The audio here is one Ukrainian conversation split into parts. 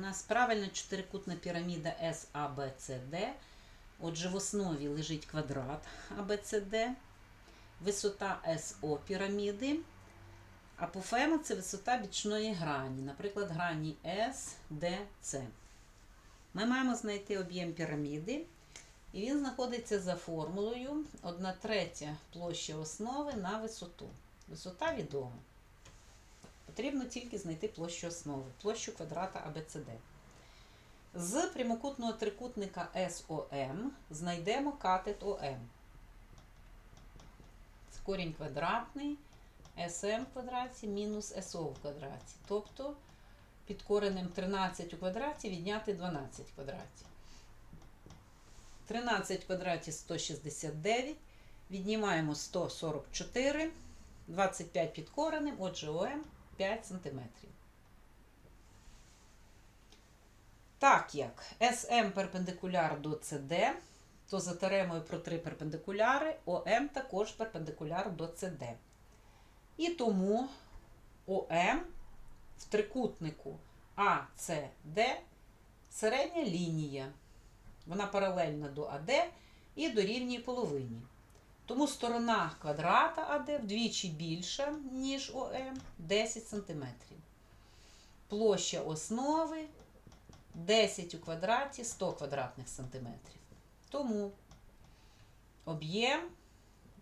нас правильна чотирикутна піраміда SABCD. Отже, в основі лежить квадрат ABCD, висота SO піраміди. Апофема це висота бічної грані, наприклад, грані SDC. Ми маємо знайти об'єм піраміди, і він знаходиться за формулою 1 третя площа основи на висоту. Висота відома. Потрібно тільки знайти площу основи, площу квадрата ABCD. З прямокутного трикутника SOM знайдемо катет ОМ. Це корінь квадратний SM в квадраті мінус SO в квадраті. Тобто під коренем 13 у квадраті відняти 12 в квадраті. 13 в квадраті 169. Віднімаємо 144, 25 під коренем, отже, ОМ 5 см. Так як SM перпендикуляр до CD, то за теоремою про три перпендикуляри ОМ також перпендикуляр до CD. І тому ОМ в трикутнику ACD середня лінія. Вона паралельна до АД і дорівнює половині. Тому сторона квадрата АД вдвічі більша, ніж ОМ 10 см. Площа основи 10 у квадраті 100 квадратних сантиметрів. Тому об'єм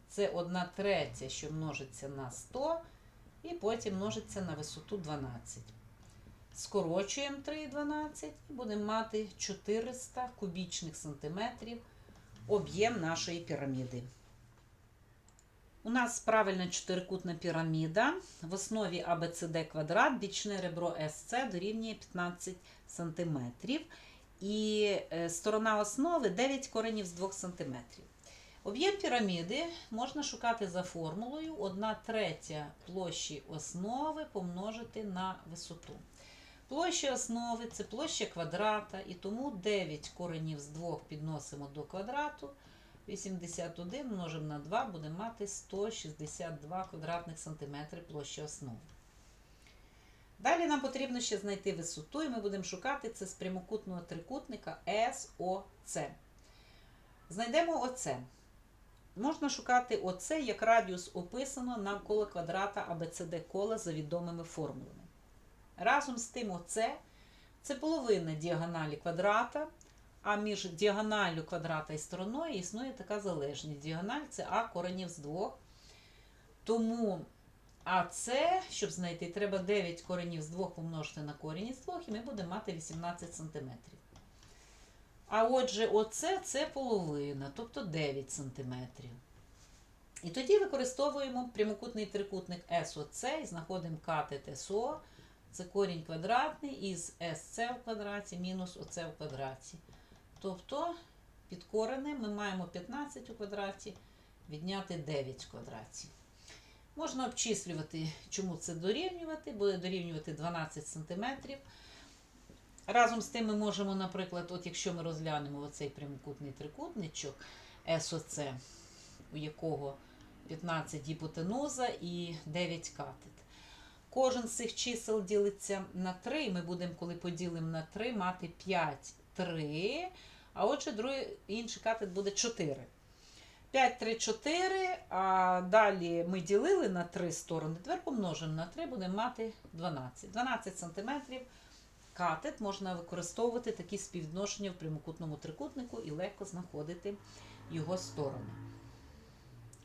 це 1 третя, що множиться на 100, і потім множиться на висоту 12. Скорочуємо 3 і 12 і будемо мати 400 кубічних сантиметрів об'єм нашої піраміди. У нас правильна чотирикутна піраміда. В основі ABCD квадрат, бічне ребро SC дорівнює 15 см. І е, сторона основи 9 коренів з 2 см. Об'єм піраміди можна шукати за формулою 1 третя площі основи помножити на висоту. Площа основи це площа квадрата, і тому 9 коренів з 2 підносимо до квадрату. 81 множимо на 2 буде мати 162 квадратних сантиметри площі основи. Далі нам потрібно ще знайти висоту, і ми будемо шукати це з прямокутного трикутника SOC. Знайдемо ОЦ. Можна шукати ОЦ як радіус описано навколо квадрата ABCD кола за відомими формулами. Разом з тим ОЦ це половина діагоналі квадрата, а між діагоналлю квадрата і стороною існує така залежність. Діагональ це А коренів з 2. Тому АЦ, щоб знайти, треба 9 коренів з 2 помножити на корінь із 2, і ми будемо мати 18 см. А отже, оце це половина, тобто 9 см. І тоді використовуємо прямокутний трикутник SOC і знаходимо катет СО. Це корінь квадратний із SC в квадраті мінус ОЦ в квадраті. Тобто під коренем ми маємо 15 у квадраті, відняти 9 в квадраті. Можна обчислювати, чому це дорівнювати, буде дорівнювати 12 см. Разом з тим ми можемо, наприклад, от якщо ми розглянемо оцей прямокутний трикутничок СОЦ, у якого 15 гіпотенуза і 9 катет. Кожен з цих чисел ділиться на 3, і ми будемо, коли поділимо на 3, мати 5, 3, а отже, другий, інший катет буде 4. 5, 3, 4, а далі ми ділили на 3 сторони, тепер помножимо на 3, будемо мати 12. 12 см катет можна використовувати такі співвідношення в прямокутному трикутнику і легко знаходити його сторони.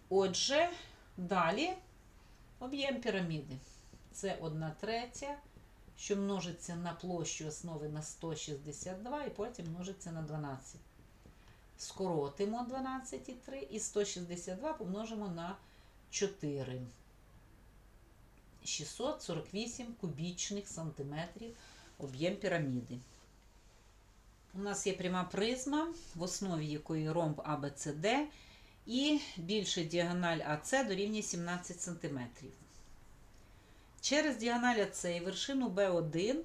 Отже, далі об'єм піраміди. Це 1 третя, що множиться на площу основи на 162 і потім множиться на 12. Скоротимо 12,3 і 162 помножимо на 4. 648 кубічних сантиметрів об'єм піраміди. У нас є пряма призма, в основі якої ромб ABCD і більша діагональ АС дорівнює 17 см. Через діагональ АС і вершину B1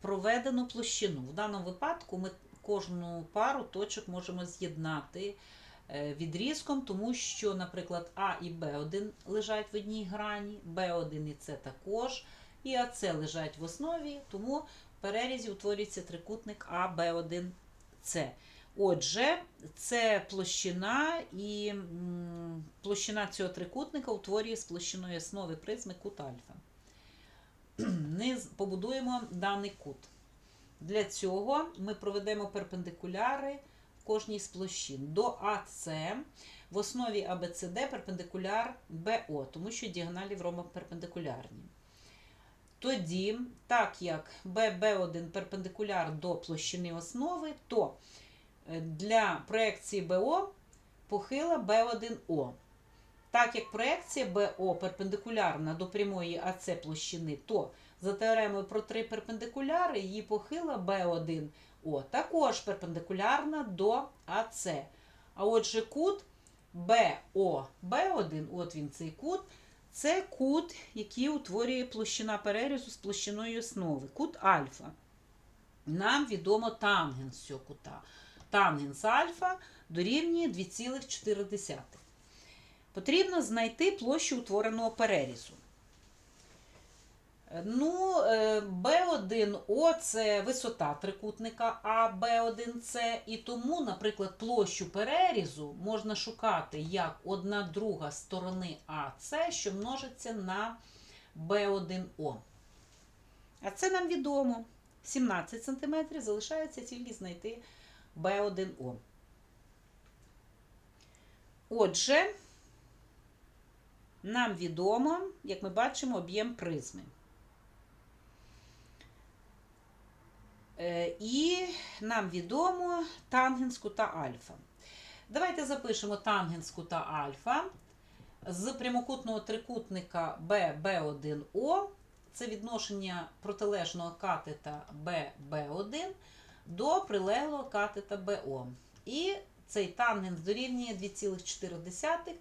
проведено площину. В даному випадку ми кожну пару точок можемо з'єднати е, відрізком, тому що, наприклад, А і Б1 лежать в одній грані, Б1 і С також, і АС лежать в основі, тому в перерізі утворюється трикутник АБ1С. Отже, це площина, і площина цього трикутника утворює з площиною основи призми кут альфа. Низ побудуємо даний кут. Для цього ми проведемо перпендикуляри в кожній з площин. До АС в основі АБЦД перпендикуляр БО, тому що діагоналі в ромбах перпендикулярні. Тоді, так як ББ1 перпендикуляр до площини основи, то е, для проекції БО похила Б1О. Так як проекція БО перпендикулярна до прямої АЦ площини, то за теоремою про три перпендикуляри її похила Б1О також перпендикулярна до АЦ. А отже, кут БО Б1, от він цей кут, це кут, який утворює площина перерізу з площиною основи, кут альфа. Нам відомо тангенс цього кута. Тангенс альфа дорівнює 2,4. Потрібно знайти площу утвореного перерізу. Ну, е, B1O це висота трикутника А B1C, і тому, наприклад, площу перерізу можна шукати як одна друга сторони АС, що множиться на B1O. А це нам відомо. 17 см залишається тільки знайти B1O. Отже, нам відомо, як ми бачимо, об'єм призми. Е, І нам відомо тангенс кута альфа. Давайте запишемо тангенс кута альфа з прямокутного трикутника BB1O. Це відношення протилежного катета BB1 до прилеглого катета BO. І цей тангенс дорівнює 2,4,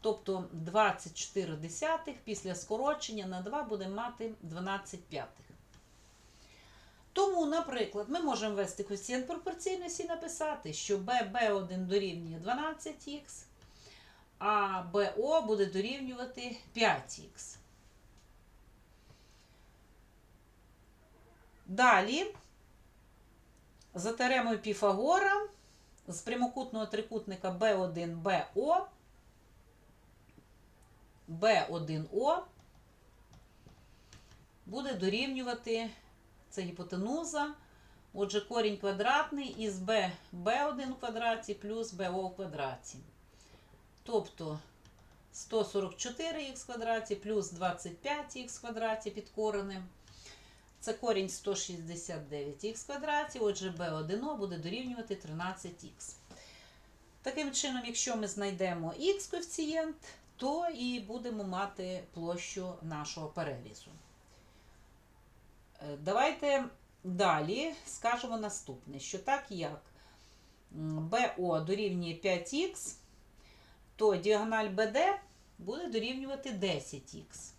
тобто 24 десятих після скорочення на 2 будемо мати 12 п'ятих. Тому, наприклад, ми можемо ввести коефіцієнт пропорційності і написати, що BB1 дорівнює 12х, а BO буде дорівнювати 5х. Далі, за теоремою Піфагора, з прямокутного трикутника B1 BO, B1O буде дорівнювати це гіпотенуза. Отже, корінь квадратний із b b1 в квадраті плюс bo в квадраті. Тобто 144х квадраті плюс 25х квадраті під коренем. Це корінь 169х квадраті, отже, b1 буде дорівнювати 13х. Таким чином, якщо ми знайдемо х коефіцієнт, то і будемо мати площу нашого перерізу. Е, Давайте далі скажемо наступне, що так як BO дорівнює 5х, то діагональ BD буде дорівнювати 10х.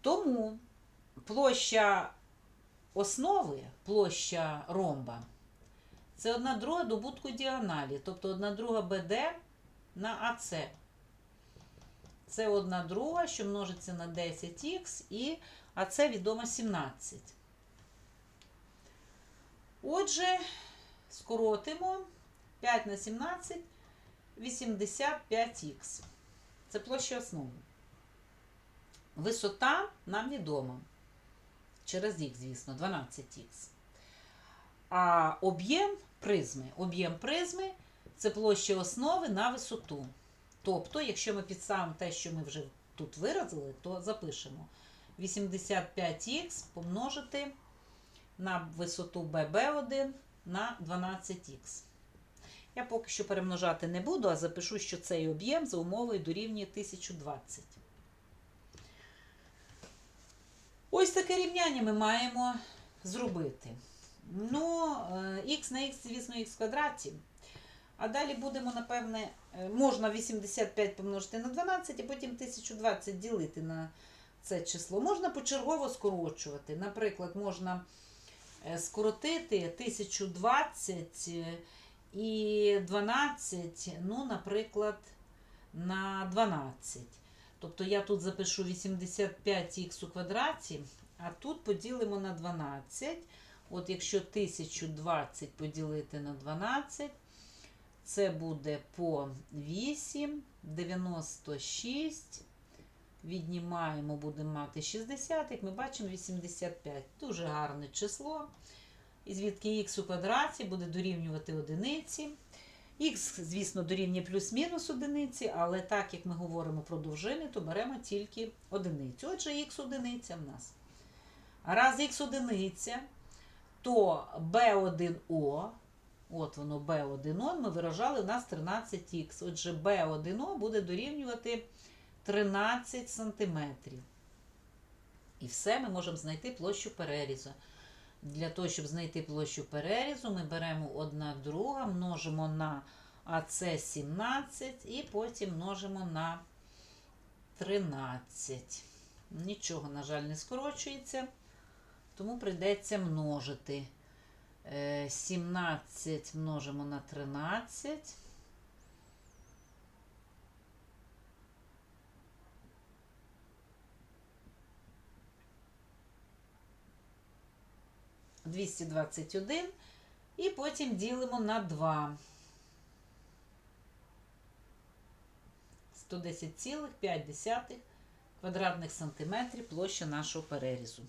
Тому площа основи, площа ромба, це одна друга добутку діагоналі, тобто одна друга BD на АС. Це одна друга, що множиться на 10х, і, а це відомо 17. Отже, скоротимо 5 на 17, 85х. Це площа основи. Висота нам відома. Через х, звісно, 12х. А об'єм призми. Об'єм призми це площа основи на висоту. Тобто, якщо ми підставимо те, що ми вже тут виразили, то запишемо 85х помножити на висоту BB1 на 12х. Я поки що перемножати не буду, а запишу, що цей об'єм за умовою дорівнює 1020. Ось таке рівняння ми маємо зробити. Ну, х на х, звісно, х квадраті. А далі будемо, напевне, е, можна 85 помножити на 12, а потім 1020 ділити на це число. Можна почергово скорочувати. Наприклад, можна е, скоротити 1020 і 12, ну, наприклад, на 12. Тобто я тут запишу 85х у квадраті, А тут поділимо на 12. От якщо 1020 поділити на 12, це буде по 8, 96. Віднімаємо, будемо мати 60, як ми бачимо, 85. Дуже гарне число. І звідки х у квадраті буде дорівнювати одиниці. Х, звісно, дорівнює плюс-мінус одиниці, але так як ми говоримо про довжини, то беремо тільки одиницю. Отже, х одиниця в нас. Раз х одиниця, то b1o, от воно b1o, ми виражали у нас 13х. Отже, b1o буде дорівнювати 13 сантиметрів. І все ми можемо знайти площу перерізу. Для того, щоб знайти площу перерізу, ми беремо одна друга, множимо на АЦ 17 і потім множимо на 13. Нічого, на жаль, не скорочується, тому прийдеться множити. Е, 17 множимо на 13. Двісті двадцять один. І потім ділимо на 2. 110,5 квадратних сантиметрів площа нашого перерізу.